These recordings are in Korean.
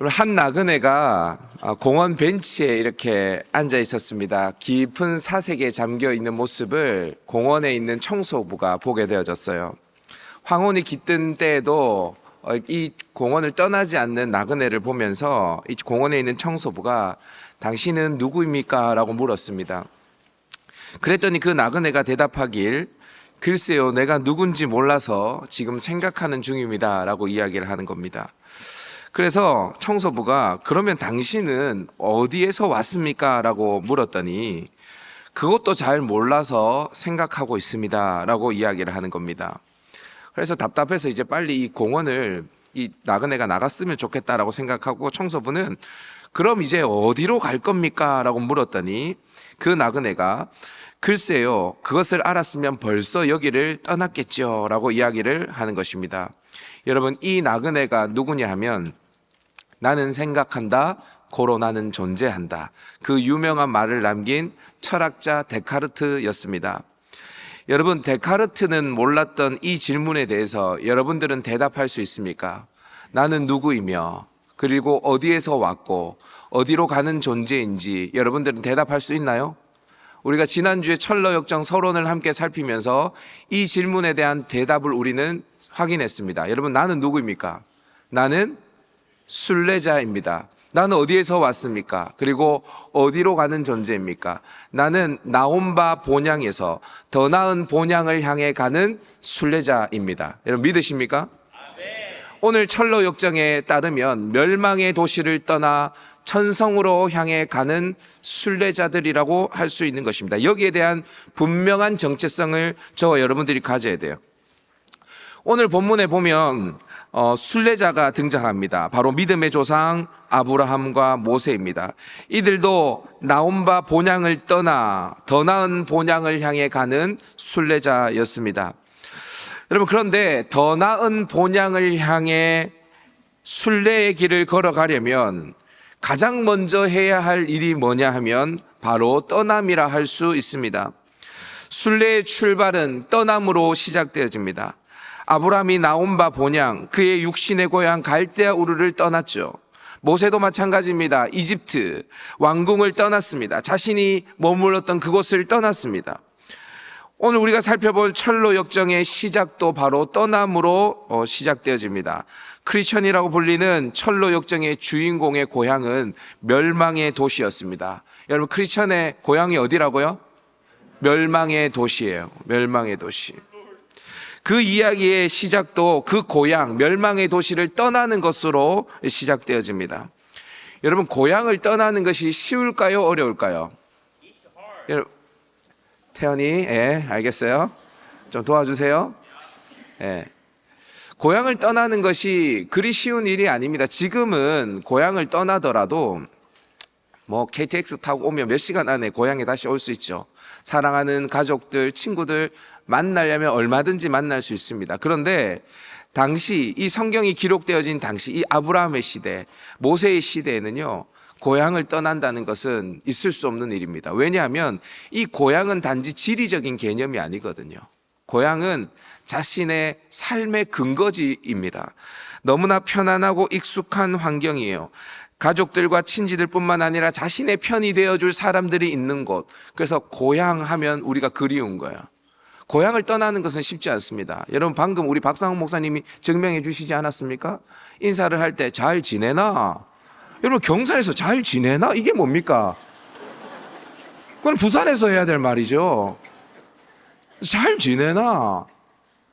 한 나그네가 아, 공원 벤치에 이렇게 앉아 있었습니다. 깊은 사색에 잠겨 있는 모습을 공원에 있는 청소부가 보게 되어졌어요. 황혼이 깃든 때에도 어, 이 공원을 떠나지 않는 나그네를 보면서 이 공원에 있는 청소부가 당신은 누구입니까? 라고 물었습니다. 그랬더니 그 나그네가 대답하길 글쎄요, 내가 누군지 몰라서 지금 생각하는 중입니다. 라고 이야기를 하는 겁니다. 그래서 청소부가 그러면 당신은 어디에서 왔습니까? 라고 물었더니 그것도 잘 몰라서 생각하고 있습니다. 라고 이야기를 하는 겁니다. 그래서 답답해서 이제 빨리 이 공원을 이 나그네가 나갔으면 좋겠다라고 생각하고 청소부는 그럼 이제 어디로 갈 겁니까? 라고 물었더니 그 나그네가 글쎄요, 그것을 알았으면 벌써 여기를 떠났겠죠. 라고 이야기를 하는 것입니다. 여러분, 이 나그네가 누구냐 하면 나는 생각한다, 고로 나는 존재한다. 그 유명한 말을 남긴 철학자 데카르트였습니다. 여러분, 데카르트는 몰랐던 이 질문에 대해서 여러분들은 대답할 수 있습니까? 나는 누구이며, 그리고 어디에서 왔고, 어디로 가는 존재인지 여러분들은 대답할 수 있나요? 우리가 지난주에 철로 역정 서론을 함께 살피면서 이 질문에 대한 대답을 우리는 확인했습니다. 여러분, 나는 누구입니까? 나는 순례자입니다. 나는 어디에서 왔습니까? 그리고 어디로 가는 존재입니까? 나는 나온 바 본향에서 더 나은 본향을 향해 가는 순례자입니다. 여러분 믿으십니까? 오늘 철로 역정에 따르면 멸망의 도시를 떠나 천성으로 향해 가는 순례자들이라고 할 수 있는 것입니다. 여기에 대한 분명한 정체성을 저와 여러분들이 가져야 돼요. 오늘 본문에 보면 어, 순례자가 등장합니다. 바로 믿음의 조상 아브라함과 모세입니다. 이들도 나온 바 본향을 떠나 더 나은 본향을 향해 가는 순례자였습니다. 여러분 그런데 더 나은 본향을 향해 순례의 길을 걸어가려면 가장 먼저 해야 할 일이 뭐냐 하면 바로 떠남이라 할 수 있습니다. 순례의 출발은 떠남으로 시작되어집니다. 아브라함이 나온 바 본향 그의 육신의 고향 갈대아 우르를 떠났죠. 모세도 마찬가지입니다. 이집트 왕궁을 떠났습니다. 자신이 머물렀던 그곳을 떠났습니다. 오늘 우리가 살펴볼 철로 역정의 시작도 바로 떠남으로 어, 시작되어집니다. 크리스천이라고 불리는 철로 역정의 주인공의 고향은 멸망의 도시였습니다. 여러분 크리스천의 고향이 어디라고요? 멸망의 도시예요. 멸망의 도시. 그 이야기의 시작도 그 고향, 멸망의 도시를 떠나는 것으로 시작되어집니다. 여러분, 고향을 떠나는 것이 쉬울까요? 어려울까요? 태연이, 예, 알겠어요? 좀 도와주세요. 예. 고향을 떠나는 것이 그리 쉬운 일이 아닙니다. 지금은 고향을 떠나더라도 뭐 KTX 타고 오면 몇 시간 안에 고향에 다시 올 수 있죠. 사랑하는 가족들, 친구들 만나려면 얼마든지 만날 수 있습니다. 그런데 당시 이 성경이 기록되어진 당시 이 아브라함의 시대, 모세의 시대에는요. 고향을 떠난다는 것은 있을 수 없는 일입니다. 왜냐하면 이 고향은 단지 지리적인 개념이 아니거든요. 고향은 자신의 삶의 근거지입니다. 너무나 편안하고 익숙한 환경이에요. 가족들과 친지들뿐만 아니라 자신의 편이 되어줄 사람들이 있는 곳. 그래서 고향 하면 우리가 그리운 거예요. 고향을 떠나는 것은 쉽지 않습니다. 여러분 방금 우리 박상훈 목사님이 증명해 주시지 않았습니까? 인사를 할 때 잘 지내나? 여러분 경산에서 잘 지내나? 이게 뭡니까? 그건 부산에서 해야 될 말이죠. 잘 지내나?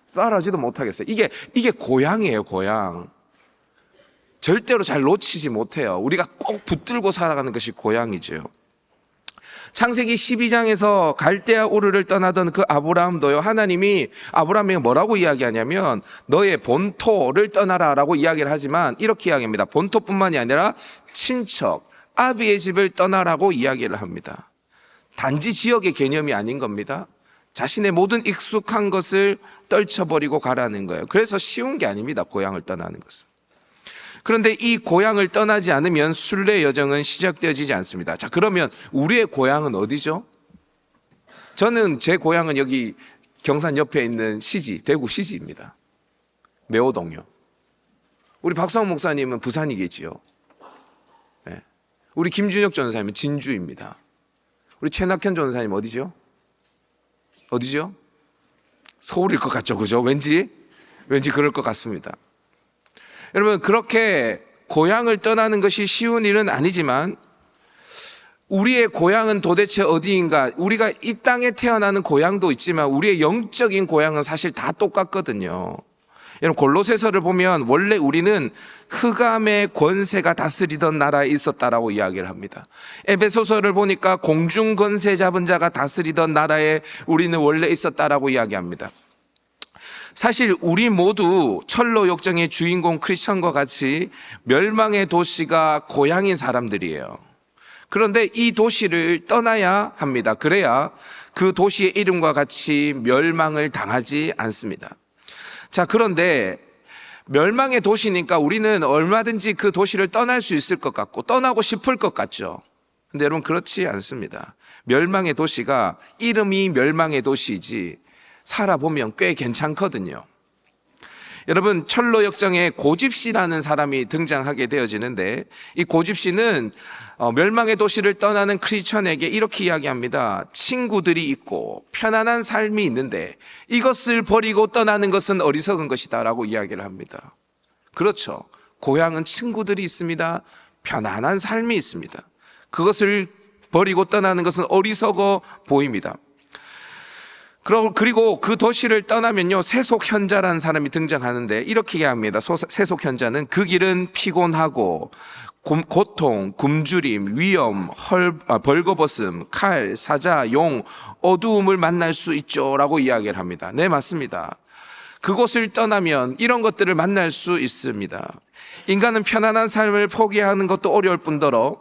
쌀하지도 못하겠어요. 이게 이게 고향이에요, 고향. 절대로 잘 놓치지 못해요. 우리가 꼭 붙들고 살아가는 것이 고향이죠. 창세기 12장에서 갈대아 우르를 떠나던 그 아브라함도요. 하나님이 아브라함에게 뭐라고 이야기하냐면 너의 본토를 떠나라라고 이야기를 하지만 이렇게 이야기합니다. 본토뿐만이 아니라 친척 아비의 집을 떠나라고 이야기를 합니다. 단지 지역의 개념이 아닌 겁니다. 자신의 모든 익숙한 것을 떨쳐버리고 가라는 거예요. 그래서 쉬운 게 아닙니다. 고향을 떠나는 것은. 그런데 이 고향을 떠나지 않으면 순례 여정은 시작되어지지 않습니다. 자, 그러면 우리의 고향은 어디죠? 저는 제 고향은 여기 경산 옆에 있는 시지, 대구 시지입니다. 매호동요. 우리 박성호 목사님은 부산이겠지요. 우리 김준혁 전사님은 진주입니다. 우리 최낙현 전사님 어디죠? 어디죠? 서울일 것 같죠, 그죠? 왠지 왠지 그럴 것 같습니다. 여러분 그렇게 고향을 떠나는 것이 쉬운 일은 아니지만 우리의 고향은 도대체 어디인가? 우리가 이 땅에 태어나는 고향도 있지만 우리의 영적인 고향은 사실 다 똑같거든요. 여러분 골로새서를 보면 원래 우리는 흑암의 권세가 다스리던 나라에 있었다라고 이야기를 합니다. 에베소서를 보니까 공중 권세 잡은 자가 다스리던 나라에 우리는 원래 있었다라고 이야기합니다. 사실 우리 모두 철로 역정의 주인공 크리스천과 같이 멸망의 도시가 고향인 사람들이에요. 그런데 이 도시를 떠나야 합니다. 그래야 그 도시의 이름과 같이 멸망을 당하지 않습니다. 자, 그런데 멸망의 도시니까 우리는 얼마든지 그 도시를 떠날 수 있을 것 같고 떠나고 싶을 것 같죠. 근데 여러분 그렇지 않습니다. 멸망의 도시가 이름이 멸망의 도시이지 살아보면 꽤 괜찮거든요. 여러분 철로 역정에 고집 씨라는 사람이 등장하게 되어지는데 이 고집 씨는 어, 멸망의 도시를 떠나는 크리스천에게 이렇게 이야기합니다. 친구들이 있고 편안한 삶이 있는데 이것을 버리고 떠나는 것은 어리석은 것이다라고 이야기를 합니다. 그렇죠. 고향은 친구들이 있습니다. 편안한 삶이 있습니다. 그것을 버리고 떠나는 것은 어리석어 보입니다. 그리고 그 도시를 떠나면요 세속 현자라는 사람이 등장하는데 이렇게 이야기합니다. 소- 세속 현자는 그 길은 피곤하고 곰- 고통, 굶주림, 위험, 헐, 아, 벌거벗음, 칼, 사자, 용, 어두움을 만날 수 있죠라고 이야기를 합니다. 네 맞습니다. 그곳을 떠나면 이런 것들을 만날 수 있습니다. 인간은 편안한 삶을 포기하는 것도 어려울 뿐더러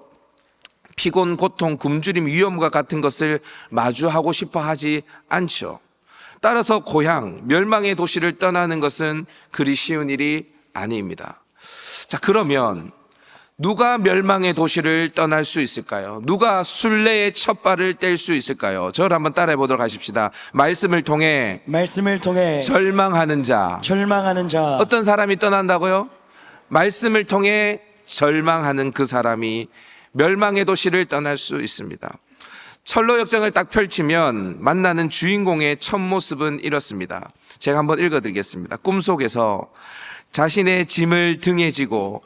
피곤, 고통, 굶주림, 위험과 같은 것을 마주하고 싶어 하지 않죠. 따라서 고향, 멸망의 도시를 떠나는 것은 그리 쉬운 일이 아닙니다. 자, 그러면 누가 멸망의 도시를 떠날 수 있을까요? 누가 순례의 첫 발을 뗄 수 있을까요? 저를 한번 따라해 보도록 하십시다. 말씀을 통해 말씀을 통해 절망하는 자. 절망하는 자 어떤 사람이 떠난다고요? 말씀을 통해 절망하는 그 사람이 멸망의 도시를 떠날 수 있습니다. 철로 역정을 딱 펼치면 만나는 주인공의 첫 모습은 이렇습니다. 제가 한번 읽어드리겠습니다. 꿈속에서 자신의 짐을 등에 지고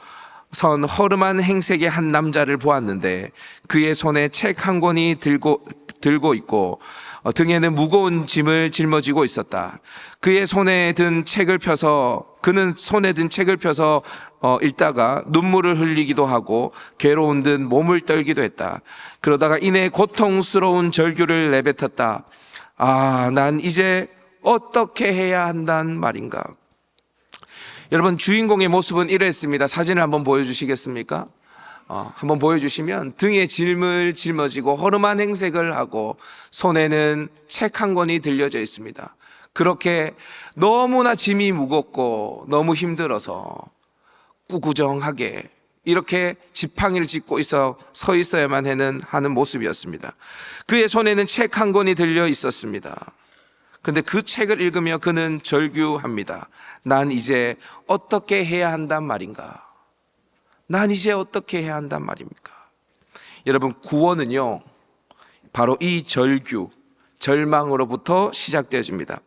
선 허름한 행색의 한 남자를 보았는데 그의 손에 책 한 권이 들고 들고 있고 어, 등에는 무거운 짐을 짊어지고 있었다. 그의 손에 든 책을 펴서 그는 손에 든 책을 펴서 어, 읽다가 눈물을 흘리기도 하고 괴로운 듯 몸을 떨기도 했다. 그러다가 이내 고통스러운 절규를 내뱉었다. 아, 난 이제 어떻게 해야 한단 말인가? 여러분 주인공의 모습은 이랬습니다. 사진을 한번 보여주시겠습니까? 어, 한번 보여주시면 등에 짐을 짊어지고 허름한 행색을 하고 손에는 책 한 권이 들려져 있습니다. 그렇게 너무나 짐이 무겁고 너무 힘들어서 꾸구정하게 이렇게 지팡이를 짚고 있어 서 있어야만 하는 하는 모습이었습니다. 그의 손에는 책 한 권이 들려 있었습니다. 근데 그 책을 읽으며 그는 절규합니다. 난 이제 어떻게 해야 한단 말인가? 난 이제 어떻게 해야 한단 말입니까? 여러분, 구원은요, 바로 이 절규, 절망으로부터 시작되어집니다.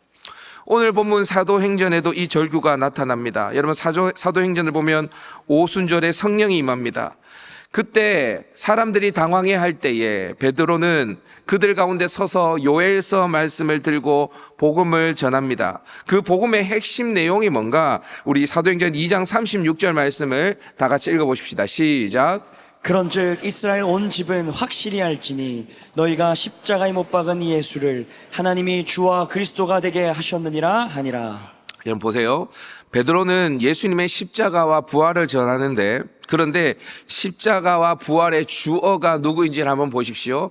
오늘 본문 사도행전에도 이 절규가 나타납니다. 여러분, 사도, 사도행전을 보면 오순절에 성령이 임합니다. 그때 사람들이 당황해 할 때에 베드로는 그들 가운데 서서 요엘서 말씀을 들고 복음을 전합니다. 그 복음의 핵심 내용이 뭔가 우리 사도행전 2장 36절 말씀을 다 같이 읽어 보십시다. 시작. 그런즉 이스라엘 온 집은 확실히 알지니 너희가 십자가에 못 박은 이 예수를 하나님이 주와 그리스도가 되게 하셨느니라 하니라 여러분 보세요. 베드로는 예수님의 십자가와 부활을 전하는데 그런데 십자가와 부활의 주어가 누구인지를 한번 보십시오.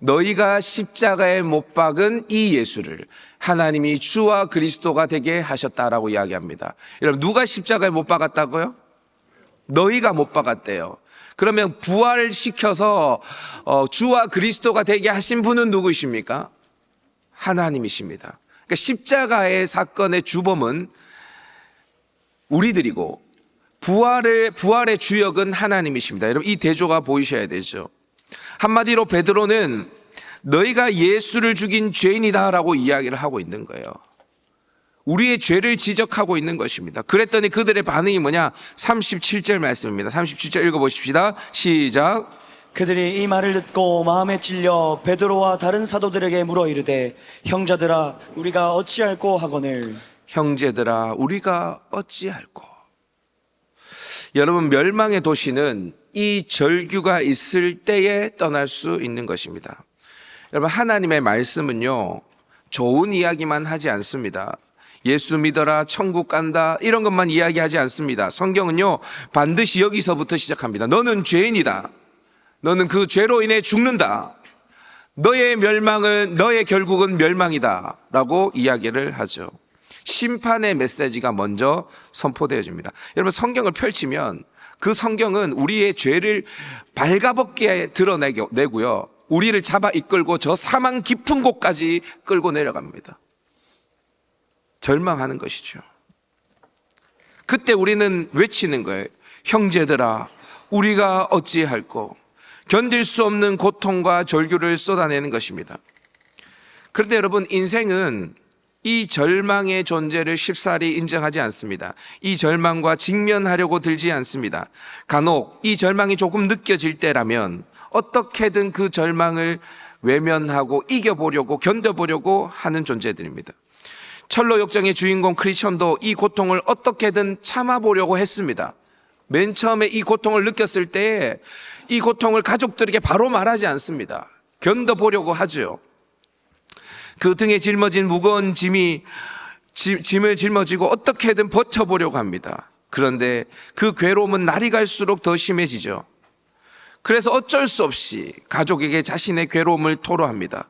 너희가 십자가에 못 박은 이 예수를 하나님이 주와 그리스도가 되게 하셨다라고 이야기합니다. 여러분 누가 십자가에 못 박았다고요? 너희가 못 박았대요. 그러면 부활시켜서 어, 주와 그리스도가 되게 하신 분은 누구이십니까? 하나님이십니다. 그러니까 십자가의 사건의 주범은 우리들이고 부활의 부활의 주역은 하나님이십니다. 여러분 이 대조가 보이셔야 되죠. 한마디로 베드로는 너희가 예수를 죽인 죄인이다라고 이야기를 하고 있는 거예요. 우리의 죄를 지적하고 있는 것입니다. 그랬더니 그들의 반응이 뭐냐? 37절 말씀입니다. 37절 읽어보십시다. 시작. 그들이 이 말을 듣고 마음에 찔려 베드로와 다른 사도들에게 물어 이르되 형제들아 우리가 어찌할꼬 하거늘 형제들아, 우리가 어찌할꼬? 여러분, 멸망의 도시는 이 절규가 있을 때에 떠날 수 있는 것입니다. 여러분, 하나님의 말씀은요, 좋은 이야기만 하지 않습니다. 예수 믿어라, 천국 간다, 이런 것만 이야기하지 않습니다. 성경은요, 반드시 여기서부터 시작합니다. 너는 죄인이다. 너는 그 죄로 인해 죽는다. 너의 멸망은, 너의 결국은 멸망이다. 라고 이야기를 하죠. 심판의 메시지가 먼저 선포되어집니다. 여러분, 성경을 펼치면 그 성경은 우리의 죄를 발가벗게 드러내고요. 우리를 잡아 이끌고 저 사망 깊은 곳까지 끌고 내려갑니다. 절망하는 것이죠. 그때 우리는 외치는 거예요. 형제들아, 우리가 어찌할꼬? 견딜 수 없는 고통과 절규를 쏟아내는 것입니다. 그런데 여러분, 인생은 이 절망의 존재를 쉽사리 인정하지 않습니다. 이 절망과 직면하려고 들지 않습니다. 간혹 이 절망이 조금 느껴질 때라면 어떻게든 그 절망을 외면하고 이겨보려고 견뎌보려고 하는 존재들입니다. 철로 역정의 주인공 크리스천도 이 고통을 어떻게든 참아보려고 했습니다. 맨 처음에 이 고통을 느꼈을 때이 고통을 가족들에게 바로 말하지 않습니다. 견뎌보려고 하죠. 그 등에 짊어진 무거운 짐이 지- 짐을 짊어지고 어떻게든 버텨보려고 합니다. 그런데 그 괴로움은 날이 갈수록 더 심해지죠. 그래서 어쩔 수 없이 가족에게 자신의 괴로움을 토로합니다.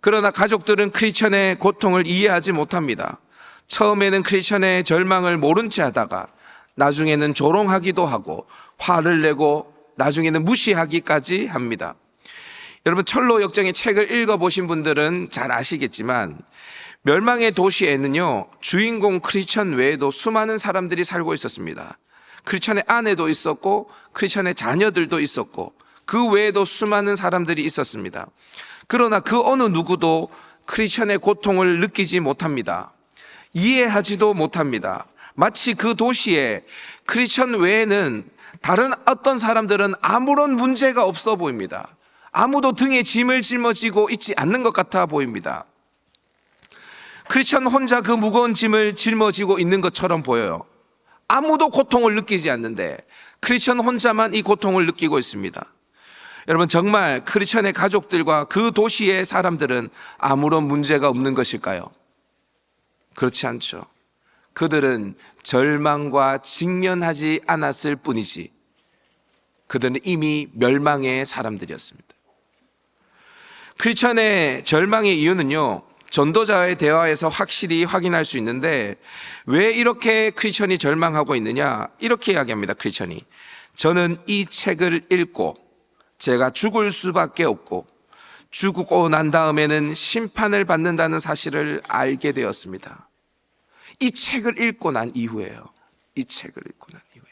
그러나 가족들은 크리스천의 고통을 이해하지 못합니다. 처음에는 크리스천의 절망을 모른 채 하다가 나중에는 조롱하기도 하고 화를 내고 나중에는 무시하기까지 합니다. 여러분 철로 역정의 책을 읽어 보신 분들은 잘 아시겠지만 멸망의 도시에는요 주인공 크리스천 외에도 수많은 사람들이 살고 있었습니다. 크리스천의 아내도 있었고 크리스천의 자녀들도 있었고 그 외에도 수많은 사람들이 있었습니다. 그러나 그 어느 누구도 크리스천의 고통을 느끼지 못합니다. 이해하지도 못합니다. 마치 그 도시에 크리스천 외에는 다른 어떤 사람들은 아무런 문제가 없어 보입니다. 아무도 등에 짐을 짊어지고 있지 않는 것 같아 보입니다. 크리스천 혼자 그 무거운 짐을 짊어지고 있는 것처럼 보여요. 아무도 고통을 느끼지 않는데 크리스천 혼자만 이 고통을 느끼고 있습니다. 여러분 정말 크리스천의 가족들과 그 도시의 사람들은 아무런 문제가 없는 것일까요? 그렇지 않죠. 그들은 절망과 직면하지 않았을 뿐이지. 그들은 이미 멸망의 사람들이었습니다. 크리스천의 절망의 이유는요. 전도자의 대화에서 확실히 확인할 수 있는데 왜 이렇게 크리스천이 절망하고 있느냐? 이렇게 이야기합니다. 크리스천이 저는 이 책을 읽고 제가 죽을 수밖에 없고 죽고 난 다음에는 심판을 받는다는 사실을 알게 되었습니다. 이 책을 읽고 난 이후에요. 이 책을 읽고 난 이후에.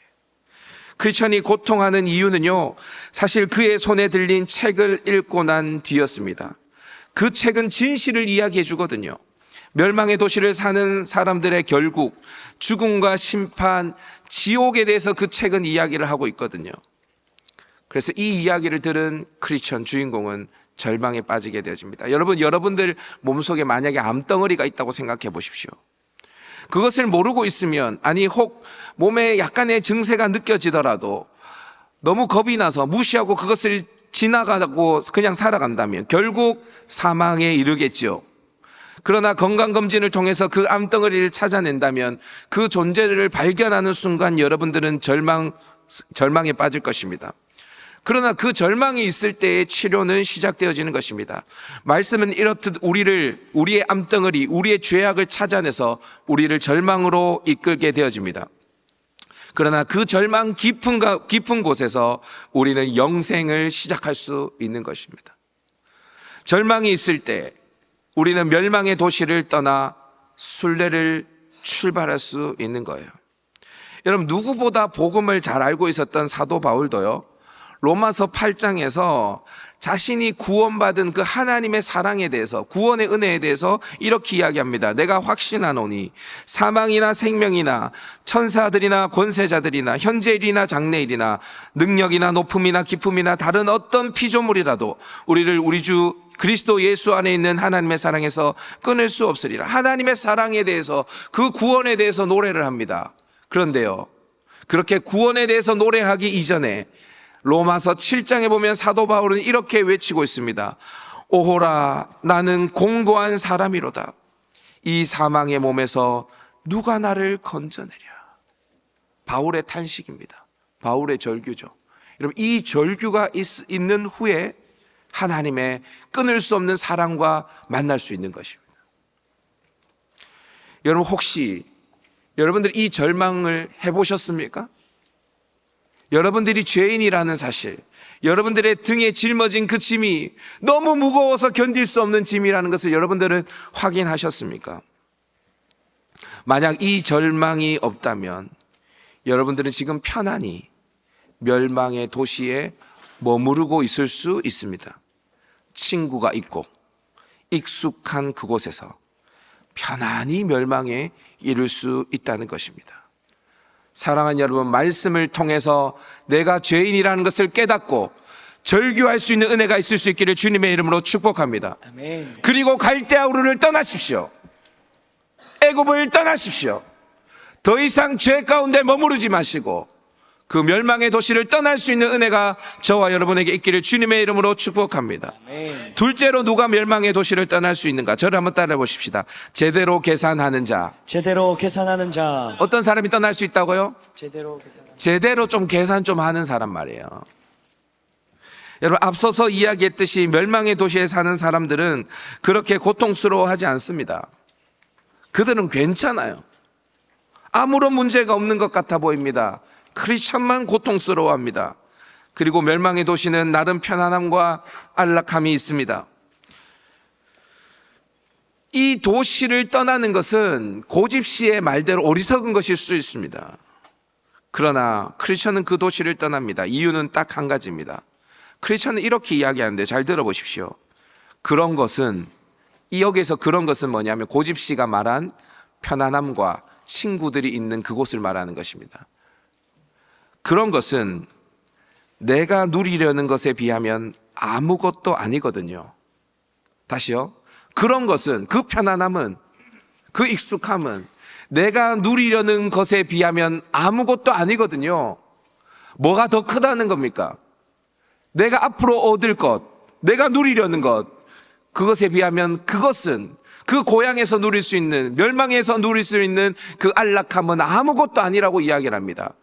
크리스천이 고통하는 이유는요, 사실 그의 손에 들린 책을 읽고 난 뒤였습니다. 그 책은 진실을 이야기해 주거든요. 멸망의 도시를 사는 사람들의 결국, 죽음과 심판, 지옥에 대해서 그 책은 이야기를 하고 있거든요. 그래서 이 이야기를 들은 크리스천 주인공은 절망에 빠지게 되어집니다. 여러분, 여러분들 몸속에 만약에 암덩어리가 있다고 생각해 보십시오. 그것을 모르고 있으면 아니 혹 몸에 약간의 증세가 느껴지더라도 너무 겁이 나서 무시하고 그것을 지나가고 그냥 살아간다면 결국 사망에 이르겠지요. 그러나 건강검진을 통해서 그 암덩어리를 찾아낸다면 그 존재를 발견하는 순간 여러분들은 절망, 절망에 빠질 것입니다. 그러나 그 절망이 있을 때의 치료는 시작되어지는 것입니다. 말씀은 이렇듯 우리를 우리의 암덩어리, 우리의 죄악을 찾아내서 우리를 절망으로 이끌게 되어집니다. 그러나 그 절망 깊은 가- 깊은 곳에서 우리는 영생을 시작할 수 있는 것입니다. 절망이 있을 때 우리는 멸망의 도시를 떠나 순례를 출발할 수 있는 거예요. 여러분 누구보다 복음을 잘 알고 있었던 사도 바울도요. 로마서 8장에서 자신이 구원받은 그 하나님의 사랑에 대해서 구원의 은혜에 대해서 이렇게 이야기합니다. 내가 확신하노니 사망이나 생명이나 천사들이나 권세자들이나 현재일이나 장래일이나 능력이나 높음이나 기품이나 다른 어떤 피조물이라도 우리를 우리 주 그리스도 예수 안에 있는 하나님의 사랑에서 끊을 수 없으리라. 하나님의 사랑에 대해서 그 구원에 대해서 노래를 합니다. 그런데요. 그렇게 구원에 대해서 노래하기 이전에 로마서 7장에 보면 사도 바울은 이렇게 외치고 있습니다. 오호라 나는 공고한 사람이로다. 이 사망의 몸에서 누가 나를 건져내랴. 바울의 탄식입니다. 바울의 절규죠. 여러분 이 절규가 있, 있는 후에 하나님의 끊을 수 없는 사랑과 만날 수 있는 것입니다. 여러분 혹시 여러분들 이 절망을 해보셨습니까? 여러분들이 죄인이라는 사실, 여러분들의 등에 짊어진 그 짐이 너무 무거워서 견딜 수 없는 짐이라는 것을 여러분들은 확인하셨습니까? 만약 이 절망이 없다면 여러분들은 지금 편안히 멸망의 도시에 머무르고 있을 수 있습니다. 친구가 있고 익숙한 그곳에서 편안히 멸망에 이를 수 있다는 것입니다. 사랑하는 여러분, 말씀을 통해서 내가 죄인이라는 것을 깨닫고 절규할 수 있는 은혜가 있을 수 있기를 주님의 이름으로 축복합니다. 아멘. 그리고 갈대아우르를 떠나십시오. 애굽을 떠나십시오. 더 이상 죄 가운데 머무르지 마시고 그 멸망의 도시를 떠날 수 있는 은혜가 저와 여러분에게 있기를 주님의 이름으로 축복합니다. 둘째로 누가 멸망의 도시를 떠날 수 있는가? 저를 한번 따라해 보십시다. 제대로 계산하는 자. 제대로 계산하는 자. 어떤 사람이 떠날 수 있다고요? 제대로 계산하는 제대로 좀 계산 좀 하는 사람 말이에요. 여러분 앞서서 이야기했듯이 멸망의 도시에 사는 사람들은 그렇게 고통스러워하지 않습니다. 그들은 괜찮아요. 아무런 문제가 없는 것 같아 보입니다. 크리스천만 고통스러워합니다. 그리고 멸망의 도시는 나름 편안함과 안락함이 있습니다. 이 도시를 떠나는 것은 고집 씨의 말대로 어리석은 것일 수 있습니다. 그러나 크리스천은 그 도시를 떠납니다. 이유는 딱 한 가지입니다. 크리스천은 이렇게 이야기하는데 잘 들어보십시오. 그런 것은 이 여기에서 그런 것은 뭐냐면 고집 씨가 말한 편안함과 친구들이 있는 그곳을 말하는 것입니다. 그런 것은 내가 누리려는 것에 비하면 아무것도 아니거든요. 다시요. 그런 것은 그 편안함은 그 익숙함은 내가 누리려는 것에 비하면 아무것도 아니거든요. 뭐가 더 크다는 겁니까? 내가 앞으로 얻을 것, 내가 누리려는 것, 그것에 비하면 그것은 그 고향에서 누릴 수 있는, 멸망에서 누릴 수 있는 그 안락함은 아무것도 아니라고 이야기를 합니다.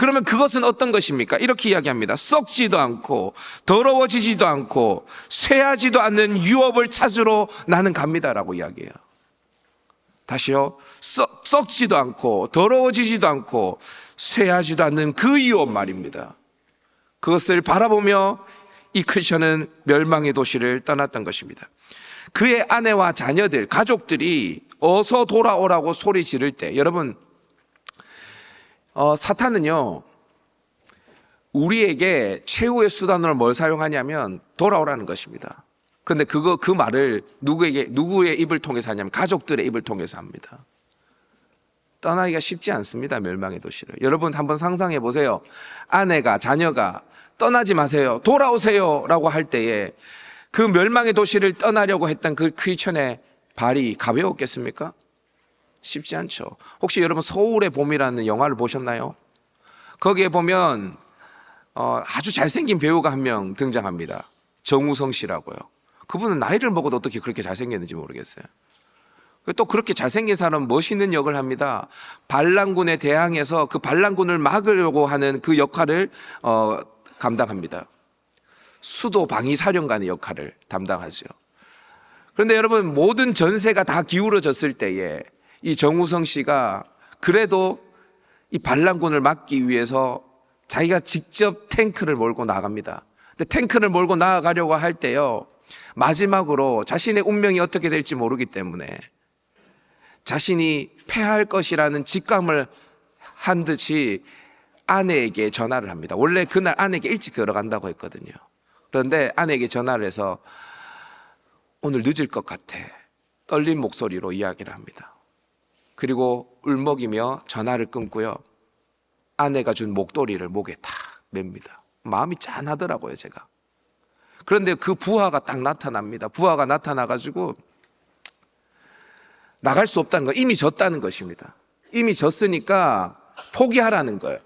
그러면 그것은 어떤 것입니까? 이렇게 이야기합니다. 썩지도 않고, 더러워지지도 않고, 쇠하지도 않는 유업을 찾으러 나는 갑니다라고 이야기해요. 다시요. 썩, 썩지도 않고, 더러워지지도 않고, 쇠하지도 않는 그 유업 말입니다. 그것을 바라보며 이 크리스천은 멸망의 도시를 떠났던 것입니다. 그의 아내와 자녀들, 가족들이 어서 돌아오라고 소리 지를 때, 여러분, 어, 사탄은요, 우리에게 최후의 수단으로 뭘 사용하냐면 돌아오라는 것입니다. 그런데 그거, 그 말을 누구에게, 누구의 입을 통해서 하냐면 가족들의 입을 통해서 합니다. 떠나기가 쉽지 않습니다. 멸망의 도시를. 여러분 한번 상상해 보세요. 아내가, 자녀가 떠나지 마세요. 돌아오세요. 라고 할 때에 그 멸망의 도시를 떠나려고 했던 그 크리스천의 발이 가벼웠겠습니까? 쉽지 않죠. 혹시 여러분 서울의 봄이라는 영화를 보셨나요? 거기에 보면 어, 아주 잘생긴 배우가 한 명 등장합니다. 정우성 씨라고요. 그분은 나이를 먹어도 어떻게 그렇게 잘생겼는지 모르겠어요. 또 그렇게 잘생긴 사람은 멋있는 역을 합니다. 반란군에 대항해서 그 반란군을 막으려고 하는 그 역할을 어, 감당합니다. 수도 방위 사령관의 역할을 담당하죠. 그런데 여러분 모든 전세가 다 기울어졌을 때에 이 정우성 씨가 그래도 이 반란군을 막기 위해서 자기가 직접 탱크를 몰고 나갑니다. 근데 탱크를 몰고 나가려고 할 때요. 마지막으로 자신의 운명이 어떻게 될지 모르기 때문에 자신이 패할 것이라는 직감을 한 듯이 아내에게 전화를 합니다. 원래 그날 아내에게 일찍 들어간다고 했거든요. 그런데 아내에게 전화를 해서 오늘 늦을 것 같아. 떨린 목소리로 이야기를 합니다. 그리고 울먹이며 전화를 끊고요. 아내가 준 목도리를 목에 탁 맵니다. 마음이 짠하더라고요, 제가. 그런데 그 부하가 딱 나타납니다. 부하가 나타나가지고 나갈 수 없다는 거 이미 졌다는 것입니다. 이미 졌으니까 포기하라는 거예요.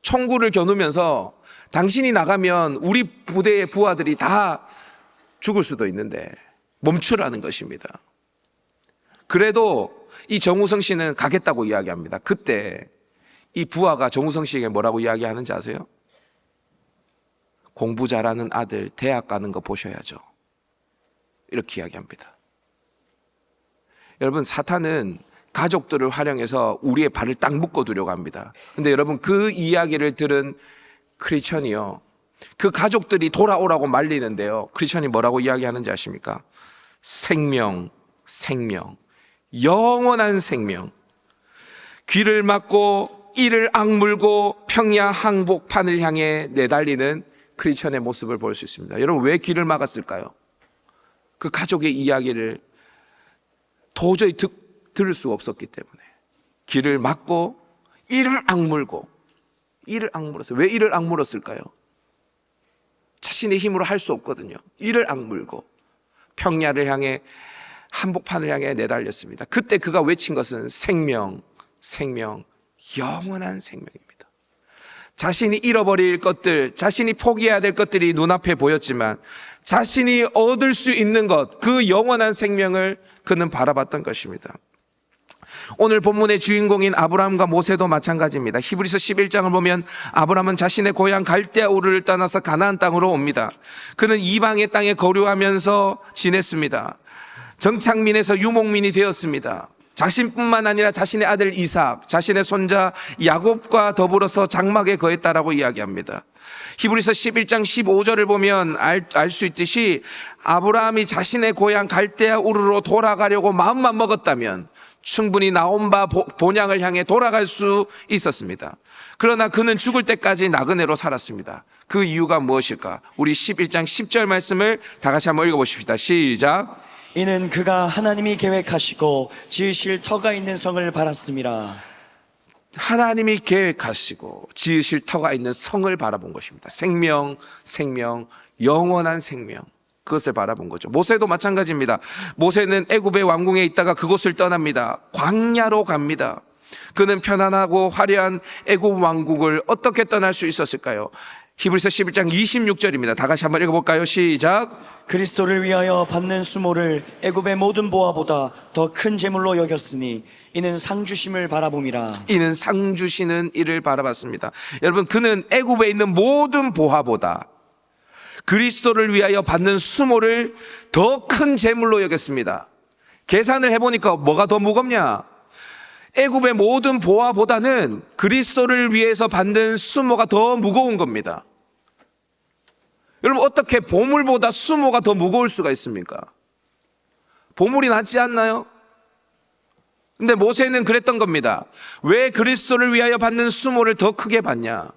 총구를 겨누면서 당신이 나가면 우리 부대의 부하들이 다 죽을 수도 있는데 멈추라는 것입니다. 그래도 이 정우성 씨는 가겠다고 이야기합니다. 그때 이 부하가 정우성 씨에게 뭐라고 이야기하는지 아세요? 공부 잘하는 아들 대학 가는 거 보셔야죠. 이렇게 이야기합니다. 여러분 사탄은 가족들을 활용해서 우리의 발을 딱 묶어두려고 합니다. 근데 여러분 그 이야기를 들은 크리스천이요. 그 가족들이 돌아오라고 말리는데요. 크리스천이 뭐라고 이야기하는지 아십니까? 생명, 생명, 영원한 생명. 귀를 막고 이를 악물고 평야 항복판을 향해 내달리는 크리스천의 모습을 볼 수 있습니다. 여러분 왜 귀를 막았을까요? 그 가족의 이야기를 도저히 듣, 들을 수 없었기 때문에 귀를 막고 이를 악물고 이를 악물었어요. 왜 이를 악물었을까요? 자신의 힘으로 할 수 없거든요. 이를 악물고 평야를 향해 한복판을 향해 내달렸습니다. 그때 그가 외친 것은 생명, 생명, 영원한 생명입니다. 자신이 잃어버릴 것들, 자신이 포기해야 될 것들이 눈앞에 보였지만 자신이 얻을 수 있는 것, 그 영원한 생명을 그는 바라봤던 것입니다. 오늘 본문의 주인공인 아브라함과 모세도 마찬가지입니다. 히브리서 11장을 보면 아브라함은 자신의 고향 갈대아 우르를 떠나서 가나안 땅으로 옵니다. 그는 이방의 땅에 거류하면서 지냈습니다. 정착민에서 유목민이 되었습니다. 자신뿐만 아니라 자신의 아들 이삭, 자신의 손자 야곱과 더불어서 장막에 거했다라고 이야기합니다. 히브리서 11장 15절을 보면 알수 있듯이 아브라함이 자신의 고향 갈대아 우르로 돌아가려고 마음만 먹었다면 충분히 나온 바 보- 본향을 향해 돌아갈 수 있었습니다. 그러나 그는 죽을 때까지 나그네로 살았습니다. 그 이유가 무엇일까? 우리 11장 10절 말씀을 다 같이 한번 읽어보십시다. 시작. 이는 그가 하나님이 계획하시고 지으실 터가 있는 성을 바랐습니다. 하나님이 계획하시고 지으실 터가 있는 성을 바라본 것입니다. 생명, 생명, 영원한 생명. 그것을 바라본 거죠. 모세도 마찬가지입니다. 모세는 애굽의 왕궁에 있다가 그곳을 떠납니다. 광야로 갑니다. 그는 편안하고 화려한 애굽 왕국을 어떻게 떠날 수 있었을까요? 히브리서 11장 26절입니다. 다 같이 한번 읽어볼까요? 시작. 그리스도를 위하여 받는 수모를 애굽의 모든 보화보다 더 큰 재물로 여겼으니 이는 상 주심을 바라봄이라. 이는 상 주시는 이를 바라봤습니다. 여러분 그는 애굽에 있는 모든 보화보다 그리스도를 위하여 받는 수모를 더 큰 재물로 여겼습니다. 계산을 해보니까 뭐가 더 무겁냐? 애굽의 모든 보화보다는 그리스도를 위해서 받는 수모가 더 무거운 겁니다. 여러분 어떻게 보물보다 수모가 더 무거울 수가 있습니까? 보물이 낫지 않나요? 근데 모세는 그랬던 겁니다. 왜 그리스도를 위하여 받는 수모를 더 크게 받냐?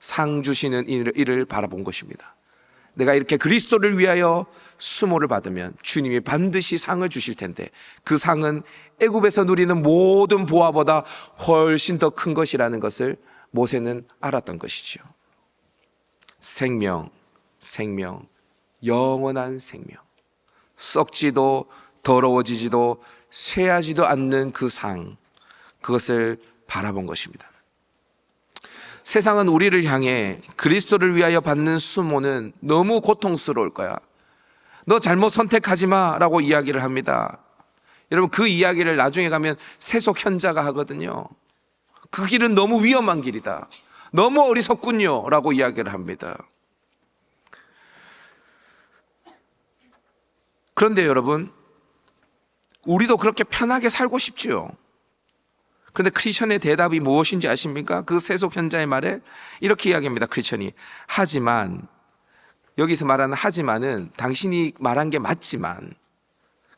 상 주시는 이를, 바라본 것입니다. 내가 이렇게 그리스도를 위하여 수모를 받으면 주님이 반드시 상을 주실 텐데 그 상은 애굽에서 누리는 모든 보화보다 훨씬 더 큰 것이라는 것을 모세는 알았던 것이죠. 생명, 생명, 영원한 생명. 썩지도 더러워지지도 쇠하지도 않는 그 상, 그것을 바라본 것입니다. 세상은 우리를 향해 그리스도를 위하여 받는 수모는 너무 고통스러울 거야. 너 잘못 선택하지 마 라고 이야기를 합니다. 여러분 그 이야기를 나중에 가면 세속 현자가 하거든요. 그 길은 너무 위험한 길이다. 너무 어리석군요. 라고 이야기를 합니다. 그런데 여러분, 우리도 그렇게 편하게 살고 싶지요. 그런데 크리스천의 대답이 무엇인지 아십니까? 그 세속 현자의 말에 이렇게 이야기합니다. 크리스천이 하지만 여기서 말하는 하지만은 당신이 말한 게 맞지만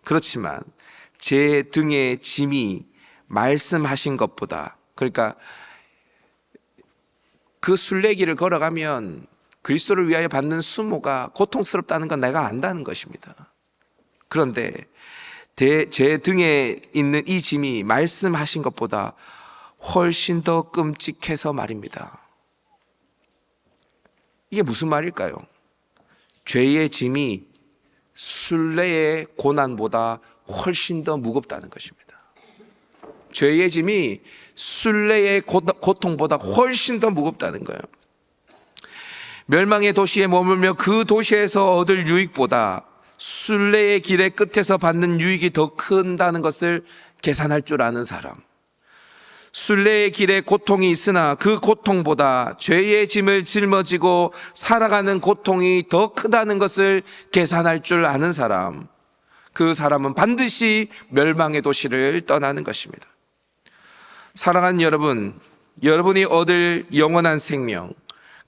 그렇지만 제 등의 짐이 말씀하신 것보다 그러니까 그 순례길을 걸어가면 그리스도를 위하여 받는 수모가 고통스럽다는 건 내가 안다는 것입니다. 그런데 대- 제 등에 있는 이 짐이 말씀하신 것보다 훨씬 더 끔찍해서 말입니다. 이게 무슨 말일까요? 죄의 짐이 순례의 고난보다 훨씬 더 무겁다는 것입니다. 죄의 짐이 순례의 고- 고통보다 훨씬 더 무겁다는 거예요. 멸망의 도시에 머물며 그 도시에서 얻을 유익보다 순례의 길의 끝에서 받는 유익이 더 큰다는 것을 계산할 줄 아는 사람. 순례의 길에 고통이 있으나 그 고통보다 죄의 짐을 짊어지고 살아가는 고통이 더 크다는 것을 계산할 줄 아는 사람. 그 사람은 반드시 멸망의 도시를 떠나는 것입니다. 사랑하는 여러분, 여러분이 얻을 영원한 생명,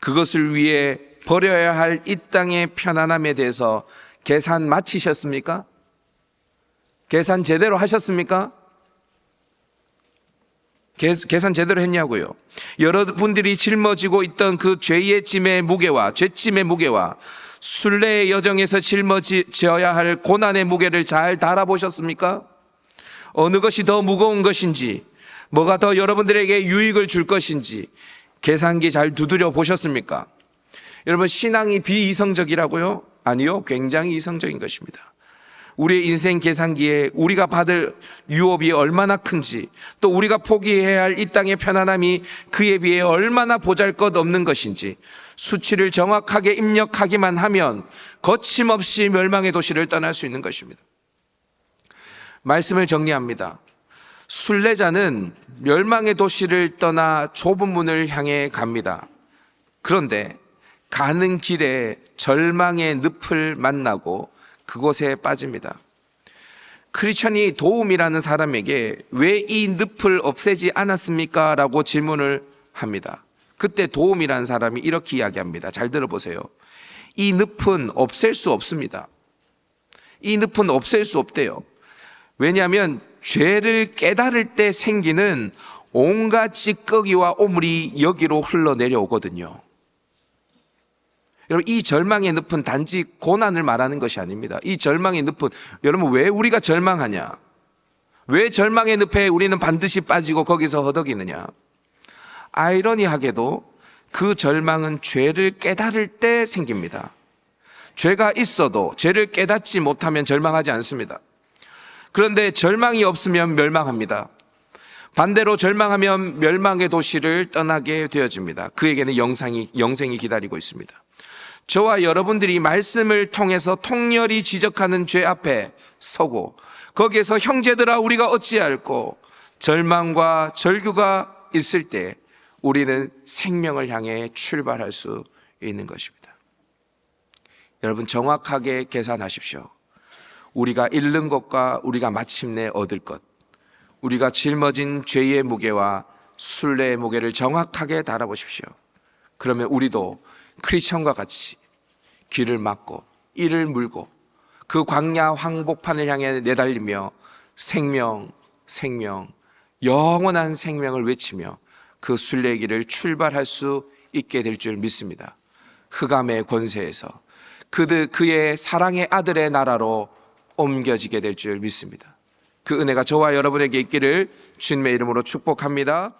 그것을 위해 버려야 할 이 땅의 편안함에 대해서 계산 마치셨습니까? 계산 제대로 하셨습니까? 계- 계산 제대로 했냐고요. 여러분들이 짊어지고 있던 그 죄의 짐의 무게와 죄짐의 무게와 순례의 여정에서 짊어져야 할 고난의 무게를 잘 달아보셨습니까? 어느 것이 더 무거운 것인지, 뭐가 더 여러분들에게 유익을 줄 것인지 계산기 잘 두드려 보셨습니까? 여러분 신앙이 비이성적이라고요? 아니요, 굉장히 이성적인 것입니다. 우리의 인생 계산기에 우리가 받을 유업이 얼마나 큰지 또 우리가 포기해야 할 이 땅의 편안함이 그에 비해 얼마나 보잘 것 없는 것인지 수치를 정확하게 입력하기만 하면 거침없이 멸망의 도시를 떠날 수 있는 것입니다. 말씀을 정리합니다. 순례자는 멸망의 도시를 떠나 좁은 문을 향해 갑니다. 그런데 가는 길에 절망의 늪을 만나고 그곳에 빠집니다. 크리스천이 도움이라는 사람에게 왜 이 늪을 없애지 않았습니까? 라고 질문을 합니다. 그때 도움이라는 사람이 이렇게 이야기합니다. 잘 들어보세요. 이 늪은 없앨 수 없습니다. 이 늪은 없앨 수 없대요. 왜냐하면 죄를 깨달을 때 생기는 온갖 찌꺼기와 오물이 여기로 흘러내려오거든요. 여러분, 이 절망의 늪은 단지 고난을 말하는 것이 아닙니다. 이 절망의 늪은, 여러분, 왜 우리가 절망하냐? 왜 절망의 늪에 우리는 반드시 빠지고 거기서 허덕이느냐? 아이러니하게도 그 절망은 죄를 깨달을 때 생깁니다. 죄가 있어도 죄를 깨닫지 못하면 절망하지 않습니다. 그런데 절망이 없으면 멸망합니다. 반대로 절망하면 멸망의 도시를 떠나게 되어집니다. 그에게는 영상이, 영생이 기다리고 있습니다. 저와 여러분들이 말씀을 통해서 통렬히 지적하는 죄 앞에 서고 거기에서 형제들아 우리가 어찌할꼬 절망과 절규가 있을 때 우리는 생명을 향해 출발할 수 있는 것입니다. 여러분 정확하게 계산하십시오. 우리가 잃는 것과 우리가 마침내 얻을 것, 우리가 짊어진 죄의 무게와 순례의 무게를 정확하게 달아보십시오. 그러면 우리도 크리스천과 같이 길을 막고 이를 물고 그 광야 황복판을 향해 내달리며 생명, 생명, 영원한 생명을 외치며 그 순례의 길을 출발할 수 있게 될 줄 믿습니다. 흑암의 권세에서 그들 그의 사랑의 아들의 나라로 옮겨지게 될 줄 믿습니다. 그 은혜가 저와 여러분에게 있기를 주님의 이름으로 축복합니다.